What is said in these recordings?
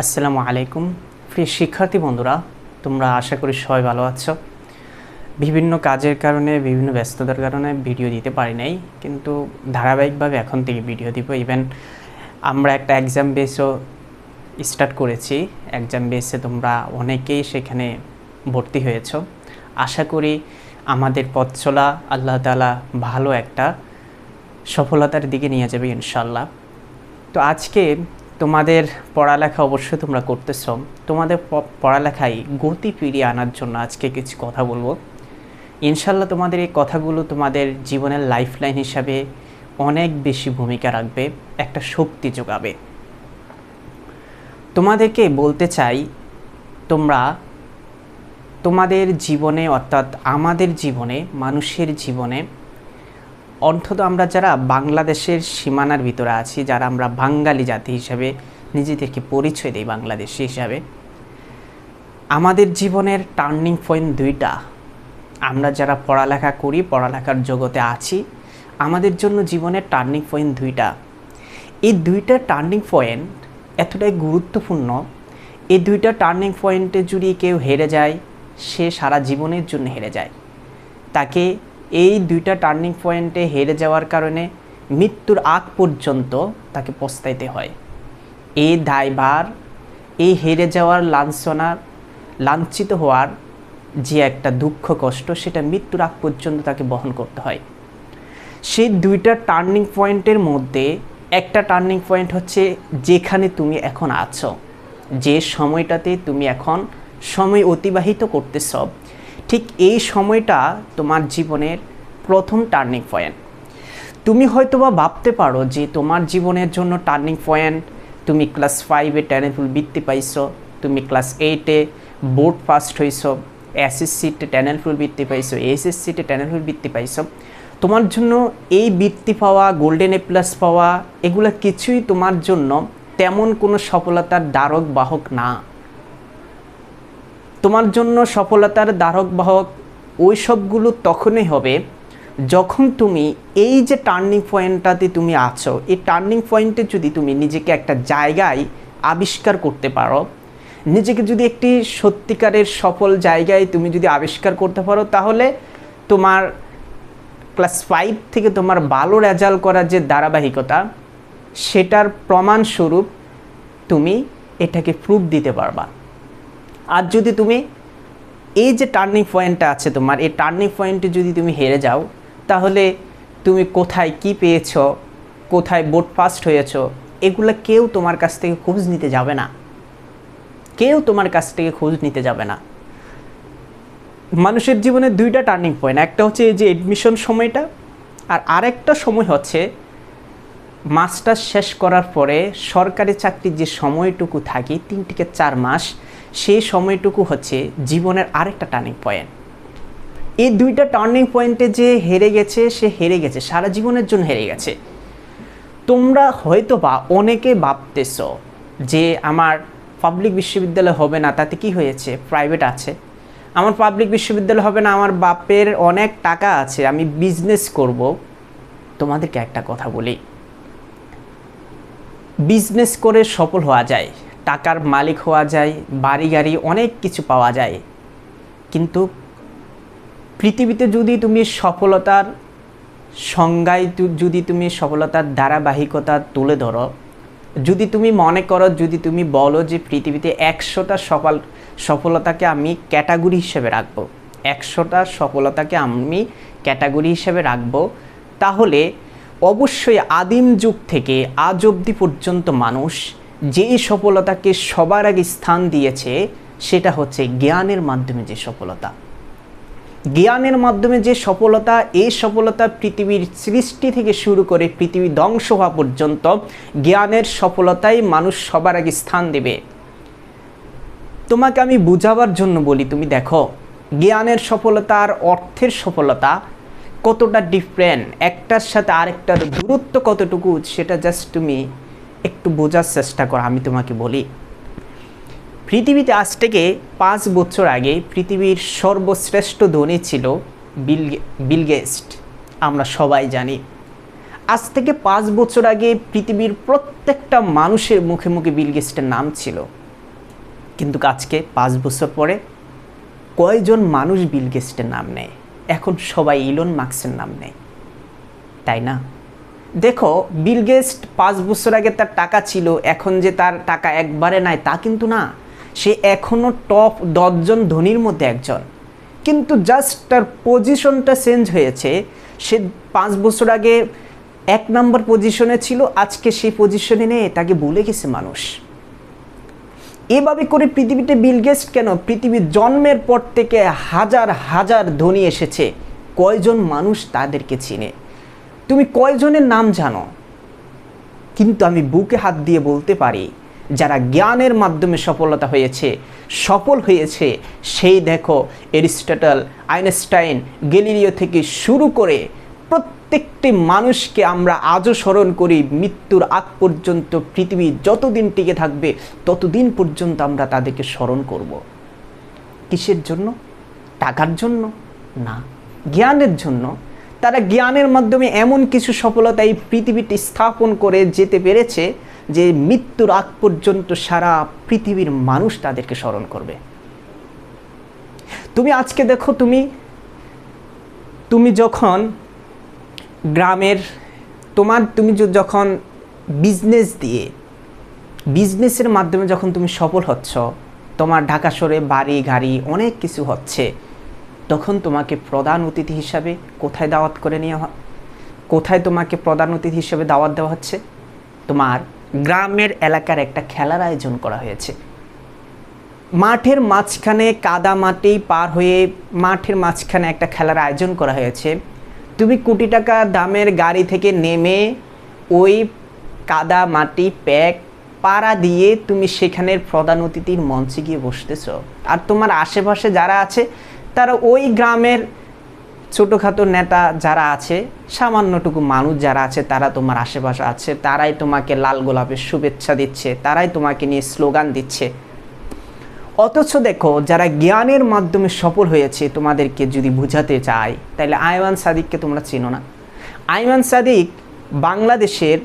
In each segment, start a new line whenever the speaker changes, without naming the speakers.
আসসালামু আলাইকুম। প্রিয় শিক্ষার্থী বন্ধুরা, তোমরা আশা করি সবাই ভালো আছো। বিভিন্ন কাজের কারণে, বিভিন্ন ব্যস্ততার কারণে ভিডিও দিতে পারি নাই, কিন্তু ধারাবাহিকভাবে এখন থেকে ভিডিও দিব। ইভেন আমরা একটা এক্সাম বেসও স্টার্ট করেছি। এক্সাম বেসে তোমরা অনেকেই সেখানে ভর্তি হয়েছ। আশা করি আমাদের পথ চলা আল্লাহ তালা ভালো একটা সফলতার দিকে নিয়ে যাবে ইনশাল্লাহ তো আজকে তোমাদের পড়ালেখা অবশ্যই তোমরা করতেছ তোমাদের পড়ালেখায় গতি ফিরিয়ে আনার জন্য আজকে কিছু কথা বলব। ইনশাল্লাহ তোমাদের এই কথাগুলো তোমাদের জীবনের লাইফলাইন হিসাবে অনেক বেশি ভূমিকা রাখবে, একটা শক্তি যোগাবে। তোমাদেরকে বলতে চাই, তোমরা তোমাদের জীবনে অর্থাৎ আমাদের জীবনে, মানুষের জীবনে অন্তত আমরা যারা বাংলাদেশের সীমানার ভিতরে আছি, যারা আমরা বাঙালি জাতি হিসাবে নিজেদেরকে পরিচয় দিই বাংলাদেশি হিসাবে, আমাদের জীবনের টার্নিং পয়েন্ট দুইটা। আমরা যারা পড়ালেখা করি, পড়ালেখার জগতে আছি, আমাদের জন্য জীবনের টার্নিং পয়েন্ট দুইটা। এই দুইটা টার্নিং পয়েন্ট এতটাই গুরুত্বপূর্ণ, এই দুইটা টার্নিং পয়েন্টে যদি কেউ হেরে যায়, সে সারা জীবনের জন্য হেরে যায়। তাকে এই দুইটা টার্নিং পয়েন্টে হেরে যাওয়ার কারণে মৃত্যুর আগ পর্যন্ত তাকে পস্তাইতে হয়। এই দায়ভার এই হেরে যাওয়ার লাঞ্ছনার লাঞ্ছিত হওয়ার যে একটা দুঃখ কষ্ট, সেটা মৃত্যুর আগ পর্যন্ত তাকে বহন করতে হয়। সেই দুইটা টার্নিং পয়েন্টের মধ্যে একটা টার্নিং পয়েন্ট হচ্ছে যেখানে তুমি এখন আছো। যে সময়টাতে তুমি এখন সময় অতিবাহিত করতেছ ঠিক এই সময়টা তোমার জীবনের প্রথম টার্নিং পয়েন্ট তুমি হয়তোবা ভাবতে পারো যে তোমার জীবনের জন্য টার্নিং পয়েন্ট তুমি ক্লাস ফাইভে টেনের ফুল বৃত্তি পাইছো, তুমি ক্লাস এইটে বোর্ড ফার্স্ট হইছো এসএসসিতে টেনের ফুল বৃত্তি পাইছো এসএসসিতে টেনের ফুল বৃত্তি পাইছো। তোমার জন্য এই বৃত্তি পাওয়া গোল্ডেন এ প্লাস পাওয়া, এগুলো কিছুই তোমার জন্য তেমন কোনো সফলতার দ্বারক বাহক না। তোমার জন্য সফলতার দ্বারক বাহক ওই সবগুলো তখনই হবে যখন তুমি এই যে টার্নিং পয়েন্টটাতে তুমি আছো, এই টার্নিং পয়েন্টে যদি তুমি নিজেকে একটা জায়গায় আবিষ্কার করতে পারো, নিজেকে যদি একটি সত্যিকারের সফল জায়গায় তুমি যদি আবিষ্কার করতে পারো, তাহলে তোমার ক্লাস ফাইভ থেকে তোমার ভালো রেজাল্ট করার যে ধারাবাহিকতা, সেটার প্রমাণস্বরূপ তুমি এটাকে প্রুফ দিতে পারবা। আর যদি তুমি এই যে টার্নিং পয়েন্টটা আছে তোমার, এই টার্নিং পয়েন্টে যদি তুমি হেরে যাও, তাহলে তুমি কোথায় কি পেয়েছ, কোথায় বোর্ড ফার্স্ট হয়েছো, এগুলো কেউ তোমার কাছ থেকে খোঁজ নিতে যাবে না। কেউ তোমার কাছ থেকে খোঁজ নিতে যাবে না। মানুষের জীবনে দুইটা টার্নিং পয়েন্ট একটা হচ্ছে এই যে এডমিশন সময়টা, আর আরেকটা সময় হচ্ছে মাস্টার্স শেষ করার পরে সরকারি চাকরির যে সময়টুকু থাকে, তিন থেকে চার মাস, সেই সময়টুকু হচ্ছে জীবনের আরেকটা টার্নিং পয়েন্ট এই দুইটা টার্নিং পয়েন্টে যে হেরে গেছে, সে হেরে গেছে, সারা জীবনের জন্য হেরে গেছে। তোমরা হয়তো বা অনেকে ভাবতেছ যে আমার পাবলিক বিশ্ববিদ্যালয় হবে না, তাতে কি হয়েছে? প্রাইভেট আছে। আমার পাবলিক বিশ্ববিদ্যালয় হবে না, আমার বাপের অনেক টাকা আছে, আমি বিজনেস করব। তোমাদেরকে একটা কথা বলি। বিজনেস করে সফল হওয়া যায়, টাকার মালিক হওয়া যায়, বাড়ি গাড়ি অনেক কিছু পাওয়া যায়। কিন্তু পৃথিবীতে যদি তুমি সফলতার সংজ্ঞায় যদি তুমি সফলতার ধারাবাহিকতা তুলে ধরো, যদি তুমি মনে করো, যদি তুমি বলো যে পৃথিবীতে একশোটা সফল, সফলতাকে আমি ক্যাটাগরি হিসেবে রাখব, একশোটা সফলতাকে আমি ক্যাটাগরি হিসেবে রাখব, তাহলে অবশ্যই আদিম যুগ থেকে আজ অবধি পর্যন্ত মানুষ যেই সফলতাকে সবার আগে স্থান দিয়েছে, সেটা হচ্ছে জ্ঞানের মাধ্যমে যে সফলতা। জ্ঞানের মাধ্যমে যে সফলতা, এই সফলতা পৃথিবীর সৃষ্টি থেকে শুরু করে পৃথিবী ধ্বংস হওয়া পর্যন্ত জ্ঞানের সফলতাই মানুষ সবার আগে স্থান দেবে। তোমাকে আমি বুঝাবার জন্য বলি, তুমি দেখো, জ্ঞানের সফলতা আর অর্থের সফলতা কতটা ডিফারেন্ট একটার সাথে আরেকটার দূরত্ব কতটুকু, সেটা জাস্ট তুমি একটু বোঝার চেষ্টা করো, আমি তোমাকে বলি। পৃথিবীতে আজ থেকে পাঁচ বছর আগে পৃথিবীর সর্বশ্রেষ্ঠ ধনী ছিল বিল বিল গেস্ট আমরা সবাই জানি। আজ থেকে পাঁচ বছর আগে পৃথিবীর প্রত্যেকটা মানুষের মুখে মুখে বিল গেস্টের নাম ছিল। কিন্তু আজকে পাঁচ বছর পরে কয়জন মানুষ বিল গেস্টের নাম নেয়? এখন সবাই ইলন মার্কসের নাম নেয়। তাই না? দেখো, বিল গেস্ট পাঁচ বছর আগে তার টাকা ছিল, এখন যে তার টাকা একবারে নাই তা কিন্তু না। সে এখনও টপ দশজন ধনীর মধ্যে একজন। কিন্তু জাস্ট তার পজিশনটা চেঞ্জ হয়েছে। সে পাঁচ বছর আগে এক নম্বর পজিশনে ছিল, আজকে সেই পজিশনে নেই, তাকে ভুলে গেছে মানুষ। এভাবে করে পৃথিবীতে বিল গেস্ট কেন পৃথিবীর জন্মের পর থেকে হাজার হাজার ধনী এসেছে? কয়জন মানুষ তাদেরকে চিনে? তুমি কয়জনের নাম জানো? কিন্তু আমি বুকে হাত দিয়ে বলতে পারি, যারা জ্ঞানের মাধ্যমে সফলতা হয়েছে, সফল হয়েছে, সেই দেখো এরিস্টটল, আইনস্টাইন গেলিলিও থেকে শুরু করে প্রত্যেকটি মানুষকে আমরা আজও স্মরণ করি, মৃত্যুর আগ পর্যন্ত পৃথিবী যতদিন টিকে থাকবে, ততদিন পর্যন্ত আমরা তাদেরকে স্মরণ করব। কিসের জন্য? টাকার জন্য? না, জ্ঞানের জন্য। তারা জ্ঞানের মাধ্যমে এমন কিছু সফলতা এই পৃথিবীতে স্থাপন করে যেতে পেরেছে যে মৃত্যুর আগ পর্যন্ত সারা পৃথিবীর মানুষ তাদেরকে স্মরণ করবে। তুমি আজকে দেখো, তুমি তুমি যখন গ্রামের তোমার তুমি যখন বিজনেস দিয়ে বিজনেসের মাধ্যমে যখন তুমি সফল হচ্ছ, তোমার ঢাকা শহরে বাড়ি, গাড়ি অনেক কিছু হচ্ছে, তখন তোমাকে প্রধান অতিথি হিসাবে কোথায় দাওয়াত করে নেওয়া হয়? কোথায় তোমাকে প্রধান অতিথি হিসেবে দাওয়াত দেওয়া হচ্ছে? তোমার গ্রামের এলাকার একটা খেলার আয়োজন করা হয়েছে। মাঠের মাঝখানে কাদা মাটি পার হয়ে মাঠের মাঝখানে একটা খেলার আয়োজন করা হয়েছে। তুমি কোটি টাকা দামের গাড়ি থেকে নেমে ওই কাদা মাটি প্যাক পাড়া দিয়ে তুমি সেখানের প্রধান অতিথির মঞ্চে গিয়ে বসতেছ। আর তোমার আশেপাশে যারা আছে, তারা ওই গ্রামের ছোটোখাটো নেতা যারা আছে, সামান্যটুকু মানুষ যারা আছে, তারা তোমার আশেপাশে আছে, তারাই তোমাকে লাল গোলাপের শুভেচ্ছা দিচ্ছে, তারাই তোমাকে নিয়ে স্লোগান দিচ্ছে। অথচ দেখো, যারা জ্ঞানের মাধ্যমে সফল হয়েছে, তোমাদেরকে যদি বুঝাতে চাই তাহলে আয়মান সাদিককে তোমরা চেনো না। আয়মান সাদিক বাংলাদেশের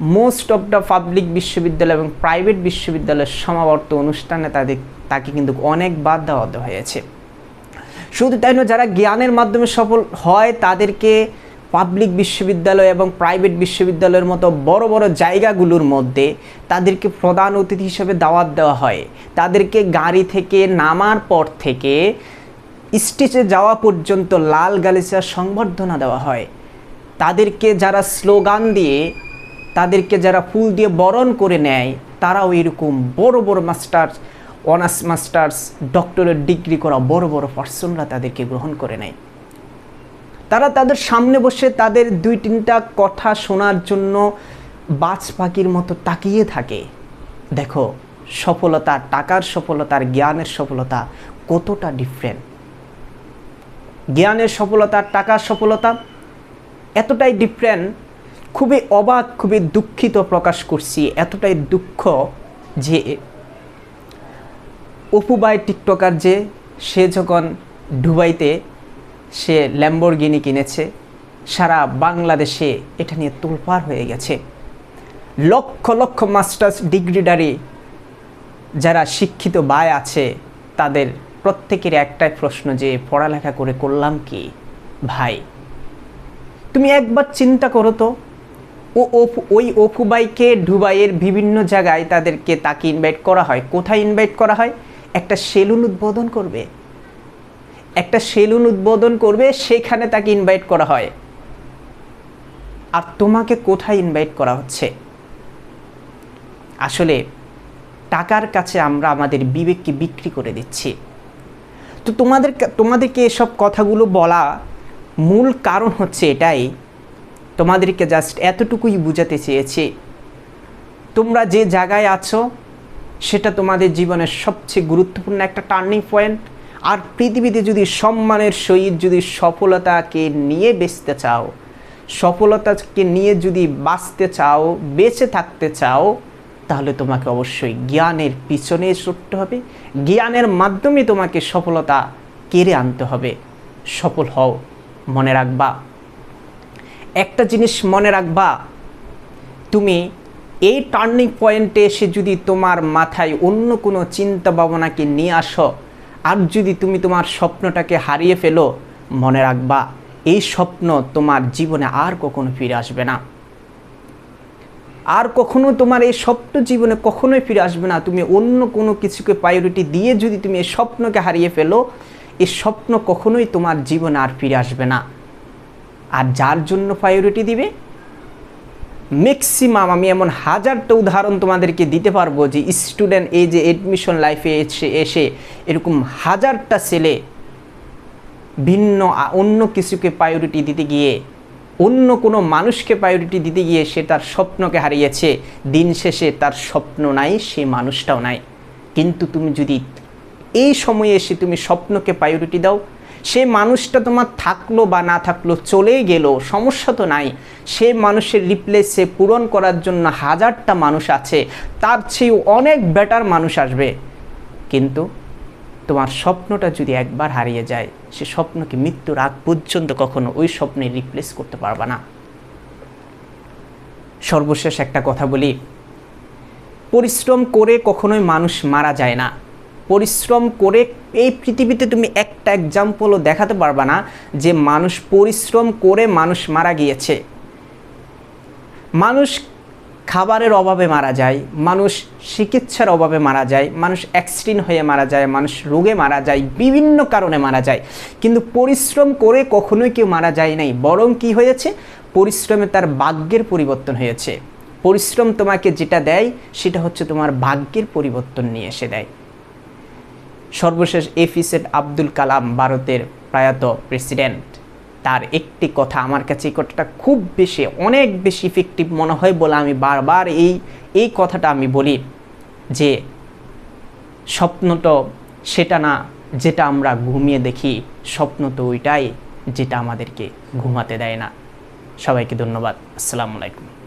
মোস্ট অফ দ্য পাবলিক বিশ্ববিদ্যালয় এবং প্রাইভেট বিশ্ববিদ্যালয়ের সমাবর্ত অনুষ্ঠানে তাদের, তাকে কিন্তু অনেকবার দেওয়া হয়েছে। শুধু তাই নয়, যারা জ্ঞানের মাধ্যমে সফল হয়, তাদেরকে পাবলিক বিশ্ববিদ্যালয় এবং প্রাইভেট বিশ্ববিদ্যালয়ের মতো বড় বড় জায়গাগুলোর মধ্যে তাদেরকে প্রধান অতিথি হিসেবে দাওয়াত দেওয়া হয়। তাদেরকে গাড়ি থেকে নামার পর থেকে স্টেজে যাওয়া পর্যন্ত লাল গালিচার সংবর্ধনা দেওয়া হয়। তাদেরকে যারা স্লোগান দিয়ে, তাদেরকে যারা ফুল দিয়ে বরণ করে নেয়, তারাও এরকম বড় বড় masters honours masters doctorate degree করা বড় বড় পার্সনরা তাদেরকে গ্রহণ করে নেয়। তারা তাদের সামনে বসে তাদের দুই তিনটা কথা শোনার জন্য বাজ পাখির মতো তাকিয়ে থাকে। দেখো, সফলতা টাকার সফলতার জ্ঞানের সফলতা কতটা ডিফারেন্ট জ্ঞানের সফলতা টাকার সফলতা এতটাই ডিফারেন্ট খুবই অবাক, খুবই দুঃখিত প্রকাশ করছি, এতটাই দুঃখ যে অপুবাই টিকটকার যে, সে যখন দুবাইতে সে ল্যাম্বরগিনি কিনেছে। সারা বাংলাদেশে এটা নিয়ে তোলপাড় হয়ে গেছে। লক্ষ লক্ষ মাস্টার্স ডিগ্রিডারি যারা শিক্ষিত বায় আছে, তাদের প্রত্যেকের একটাই প্রশ্ন যে, পড়ালেখা করে করলাম কি ভাই? তুমি একবার চিন্তা করো তো, ও অপু- ওই অপুবাইকে ডুবাইয়ের বিভিন্ন জায়গায় তাদেরকে তাকে ইনভাইট করা হয়। কোথায় ইনভাইট করা হয়? একটা সেলুন উদ্বোধন করবে। একটা সেলুন উদ্বোধন করবে, সেখানে তাকে ইনভাইট করা হয়। আর তোমাকে কোথায় ইনভাইট করা হচ্ছে? আসলে টাকার কাছে আমরা আমাদের বিবেককে বিক্রি করে দিচ্ছি। তো তোমাদের তোমাদেরকে এসব কথাগুলো বলা মূল কারণ হচ্ছে এটাই। তোমাদেরকে জাস্ট এতটুকুই বুঝাতে চেয়েছি। তোমরা যে জায়গায় আছো, সেটা তোমাদের জীবনের সবচেয়ে গুরুত্বপূর্ণ একটা টার্নিং পয়েন্ট আর পৃথিবীতে যদি সম্মানের সহিত যদি সফলতাকে নিয়ে বেঁচতে চাও, সফলতাকে নিয়ে যদি বাঁচতে চাও, বেঁচে থাকতে চাও, তাহলে তোমাকে অবশ্যই জ্ঞানের পিছনে ছুটতে হবে। জ্ঞানের মাধ্যমে তোমাকে সফলতা কেড়ে আনতে হবে। সফল হও, মনে রাখবা। একটা জিনিস মনে রাখবা, তুমি এই টার্নিং পয়েন্টে এসে যদি তোমার মাথায় অন্য কোনো চিন্তা ভাবনাকে নিয়ে আসো আর যদি তুমি তোমার স্বপ্নটাকে হারিয়ে ফেলো, মনে রাখবা, এই স্বপ্ন তোমার জীবনে আর কখনো ফিরে আসবে না। আর কখনো তোমার এই স্বপ্ন জীবনে কখনোই ফিরে আসবে না। তুমি অন্য কোনো কিছুকে প্রায়োরিটি দিয়ে যদি তুমি এই স্বপ্নকে হারিয়ে ফেলো এই স্বপ্ন কখনোই তোমার জীবনে আর ফিরে আসবে না। আর যার জন্য প্রায়োরিটি দিবে? ম্যাক্সিমাম আমি এমন হাজারটা উদাহরণ তোমাদেরকে দিতে পারব যে স্টুডেন্ট এই যে এডমিশন লাইফে এসে এসে এরকম হাজারটা ছেলে ভিন্ন, অন্য কিছুকে প্রায়োরিটি দিতে গিয়ে, অন্য কোনো মানুষকে প্রায়োরিটি দিতে গিয়ে সে তার স্বপ্নকে হারিয়েছে। দিন শেষে তার স্বপ্ন নাই, সে মানুষটাও নাই। কিন্তু তুমি যদি এই সময়ে এসে তুমি স্বপ্নকে প্রায়োরিটি দাও সে মানুষটা তোমার থাকল বা না থাকল, চলেই গেল, সমস্যা তো নাই। সে মানুষের রিপ্লেসে পূরণ করার জন্য হাজারটা মানুষ আছে, তার চেয়েও অনেক বেটার মানুষ আসবে। কিন্তু তোমার স্বপ্নটা যদি একবার হারিয়ে যায়, সে স্বপ্নকে মৃত্যুর আগ পর্যন্ত কখনো ওই স্বপ্নে রিপ্লেস করতে পারবে না। সর্বশেষ একটা কথা বলি, পরিশ্রম করে কখনোই মানুষ মারা যায় না। পরিশ্রম করে এই পৃথিবীতে তুমি একটা এক্সাম্পলও দেখাতে পারবা না যে মানুষ পরিশ্রম করে মানুষ মারা গিয়েছে। মানুষ খাবারের অভাবে মারা যায়, মানুষ চিকিৎসার অভাবে মারা যায়, মানুষ অ্যাক্সিডেন্ট হয়ে মারা যায়, মানুষ রোগে মারা যায়, বিভিন্ন কারণে মারা যায়। কিন্তু পরিশ্রম করে কখনোই কেউ মারা যায় নাই, বরং কি হয়েছে? পরিশ্রমে তার ভাগ্যের পরিবর্তন হয়েছে। পরিশ্রম তোমাকে যেটা দেয়, সেটা হচ্ছে তোমার ভাগ্যের পরিবর্তন নিয়ে এসে দেয়। সর্বশেষ এফিসেট আব্দুল কালাম ভারতের প্রয়াত প্রেসিডেন্ট। তার একটি কথা আমার কাছে এই কথাটা খুব বেশি, অনেক বেশি ইফেক্টিভ মনে হয় বলে আমি বারবার এই এই কথাটা আমি বলি যে স্বপ্ন তো সেটা না, যেটা আমরা ঘুমিয়ে দেখি, স্বপ্ন তো ওইটাই যেটা আমাদেরকে ঘুমাতে দেয় না। সবাইকে ধন্যবাদ। আসসালামু আলাইকুম।